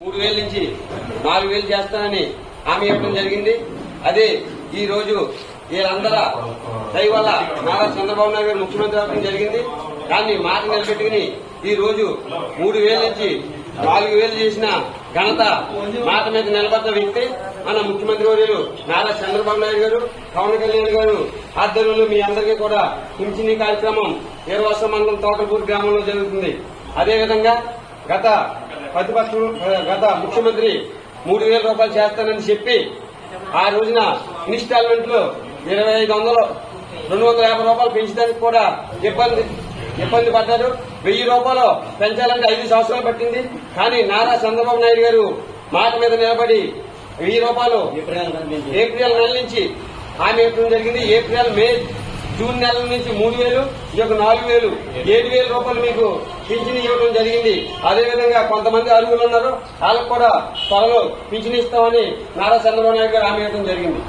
మూడు వేల నుంచి నాలుగు వేలు చేస్తానని హామీ ఇవ్వడం జరిగింది. అదే ఈ రోజు వీళ్ళందరూ దయ వల్ల నారా చంద్రబాబు నాయుడు గారు ముఖ్యమంత్రి అవ్వడం జరిగింది. దాన్ని మాట నిలబెట్టుకుని ఈ రోజు మూడు వేల నుంచి నాలుగు వేలు చేసిన ఘనత మాట మీద నిలబడ్డ వ్యక్తి మన ముఖ్యమంత్రి వర్యులు నారా చంద్రబాబు నాయుడు గారు పవన్ కళ్యాణ్ గారు ఆధ్వర్యంలో మీ అందరికీ కూడా పింఛని కార్యక్రమం ఏర్వాస మండలం తోటపూర్ గ్రామంలో జరుగుతుంది. అదేవిధంగా గత ప్రతిపక్షం గత ముఖ్యమంత్రి మూడు వేల రూపాయలు చేస్తానని చెప్పి ఆ రోజున ఇన్స్టాల్మెంట్లో ఇరవై ఐదు వందలు రెండు వందల యాభై రూపాయలు పెంచడానికి కూడా ఇబ్బంది ఇబ్బంది పడ్డారు. వెయ్యి రూపాయలు పెంచాలంటే ఐదు సంవత్సరాలు పట్టింది. కానీ నారా చంద్రబాబు నాయుడు గారు మాట మీద నిలబడి వెయ్యి రూపాయలు ఏప్రిల్ నెల నుంచి హామీ ఇవ్వడం జరిగింది. ఏప్రిల్ మే జూన్ నెల నుంచి మూడు వేలు ఈ యొక్క నాలుగు వేలు ఏడు వేల రూపాయలు మీకు పింఛన్ ఇవ్వడం జరిగింది. అదేవిధంగా కొంతమంది అరుగులు ఉన్నారు. వాళ్ళకు కూడా త్వరలో పింఛన్ ఇస్తామని నారా చంద్రబాబు నాయుడు గారు హామీ ఇవ్వడం జరిగింది.